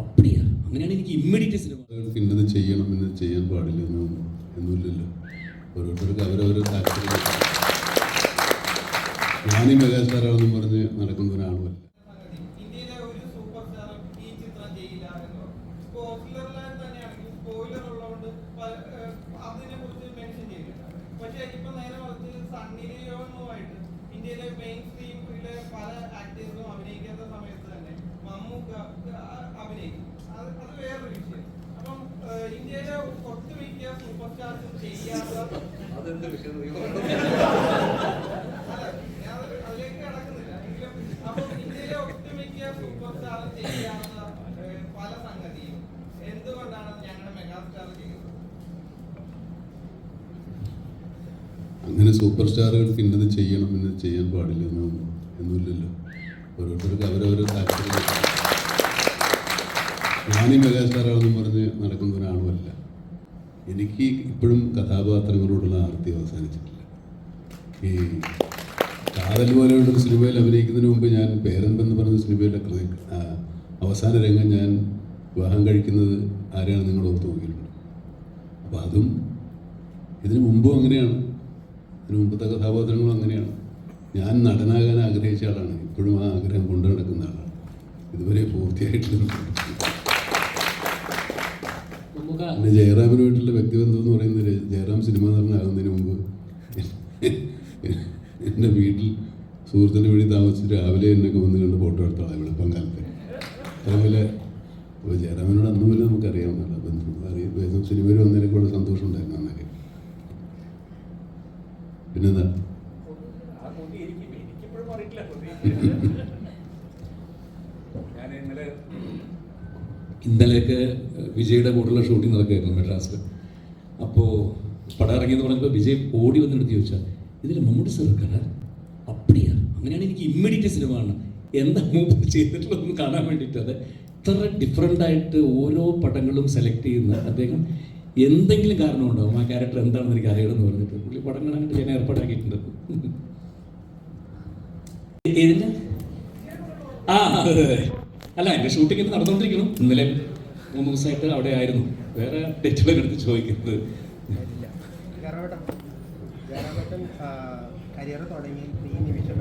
അപ്പടിയാ. അങ്ങനെയാണ് എനിക്ക് immediate cinema ഇന്നത് ചെയ്യണം ഇന്നത് ചെയ്യാൻ പാടില്ല ഒന്നുമില്ലല്ലോ. ഓരോരുത്തർക്ക് അവരവരോ താല്പര്യം ഞാനീ മെഗാസ്റ്റാറാണെന്നും പറഞ്ഞ് നടക്കുന്ന ഒരാളുമല്ല. പക്ഷേ ഇപ്പൊ നേരെ മറിച്ച് സണ്ണിലിയോനുമായിട്ട് ഇന്ത്യയിലെ മെയിൻ സ്ട്രീമിലെ പല ആക്ടേഴ്സും അഭിനയിക്കുന്ന സമയത്ത് തന്നെ മമ്മൂക്ക അത് അത് വേറൊരു വിഷയം. അപ്പം ഏഹ് ഇന്ത്യയിലെ ഒട്ടുമിക്ക സൂപ്പർ സ്റ്റാർസും ചെയ്യാത്ത അതെന്ത് വിഷയം? ഞാൻ അത് അതിലേക്ക് കടക്കുന്നില്ല. എങ്കിലും അപ്പോൾ ഇന്ത്യയിലെ ഒട്ടുമിക്ക സൂപ്പർ സ്റ്റാർ പല സംഗതിയും എന്തുകൊണ്ടാണ് ഞങ്ങളുടെ മെഗാസ്റ്റാർ ചെയ്യുന്നത്? അങ്ങനെ സൂപ്പർ സ്റ്റാറുകൾക്ക് ഇന്നത് ചെയ്യണം ഇന്നത് ചെയ്യാൻ പാടില്ല എന്നൊന്നും ഒന്നുമില്ലല്ലോ ഓരോരുത്തർക്ക് അവരവരുടെ താല്പര്യം. ഞാനീ മെഗാസ്റ്റാറാണെന്നും പറഞ്ഞ് നടക്കുന്ന ഒരാളുമല്ല എനിക്ക് ഇപ്പോഴും കഥാപാത്രങ്ങളോടുള്ള ആർത്തി അവസാനിച്ചിട്ടില്ല. ഈ കാതൽ പോലെയുള്ളൊരു സിനിമയിൽ അഭിനയിക്കുന്നതിന് മുമ്പ് ഞാൻ പേരമ്പെന്ന് പറഞ്ഞ സിനിമയിലെ കൃതി അവസാന രംഗം ഞാൻ വിവാഹം കഴിക്കുന്നത് ആരെയാണ് നിങ്ങൾ ഓർത്ത് നോക്കിയിട്ടുണ്ട്. അപ്പോൾ അതും ഇതിനു മുമ്പും അങ്ങനെയാണ്. ഇതിനു മുമ്പത്തെ കഥാപാത്രങ്ങളും അങ്ങനെയാണ്. ഞാൻ നടനാകാൻ ആഗ്രഹിച്ച ആളാണ്. ഇപ്പോഴും ആ ആഗ്രഹം കൊണ്ടു നടക്കുന്ന ആളാണ്. ഇതുവരെ പൂർത്തിയായിട്ടില്ല. നമുക്ക് പിന്നെ ജയറാമിനുമായിട്ടുള്ള വ്യക്തിബന്ധം എന്ന് പറയുന്നത് ജയറാം സിനിമ നടനാകുന്നതിന് മുമ്പ് എന്റെ വീട്ടിൽ സുഹൃത്തിന്റെ വഴി താമസിച്ച് രാവിലെ എന്നൊക്കെ വന്ന് കണ്ട് ഫോട്ടോ എടുത്തോളാം വെളുപ്പം കാലത്ത്. അതുപോലെ അപ്പോൾ ജയറാമിനോട് അന്ന് മുതലേ നമുക്കറിയാവുന്നതാണ്. ബന്ധം അറിയാം സിനിമയിൽ വന്നതിനൊക്കെ വളരെ സന്തോഷം ഉണ്ടായിരുന്നു അന്നൊക്കെ. പിന്നെന്താ? ഞാൻ ഇന്നലെ ഇന്നലെയൊക്കെ വിജയുടെ കൂടെയുള്ള ഷൂട്ടിംഗ് നടക്കുകയായിരുന്നു മെഡ്രാസിൽ അപ്പോൾ പടം ഇറങ്ങിയെന്ന് പറഞ്ഞപ്പോൾ വിജയ് ഓടി വന്നിട്ട് ചോദിച്ചാൽ ഇതിൽ മമ്മൂട്ടി സാർ കരാർ അപ്പടിയാ. അങ്ങനെയാണ് എനിക്ക് ഇമ്മീഡിയറ്റ് സിനിമ കാണണം. എന്താ മൂപ്പ് ചെയ്തിട്ടുള്ളതെന്ന് കാണാൻ വേണ്ടിയിട്ട് അത് ഇത്ര ഡിഫറെന്റ് ആയിട്ട് ഓരോ പടങ്ങളും സെലക്ട് ചെയ്യുന്ന അദ്ദേഹം എന്തെങ്കിലും കാരണം ഉണ്ടാവും. ആ ക്യാരക്ടർ എന്താണെന്ന് എനിക്ക് അറിയണമെന്ന് പറഞ്ഞിട്ട് പുള്ളി പടം കാണാനായിട്ട് ഞാൻ ഏർപ്പാടാക്കിയിട്ടുണ്ട്. ഏതിന്റെ ആ അതെ അതെ. അല്ല എന്റെ ഷൂട്ടിംഗ് ഇന്ന് നടന്നുകൊണ്ടിരിക്കണം ഇന്നലെ മൂന്ന് ദിവസമായിട്ട് അവിടെ ആയിരുന്നു. വേറെ ഡേറ്റുകളൊക്കെ എടുത്ത് ചോദിക്കുന്നത്. കരിയർ തുടങ്ങി നിമിഷം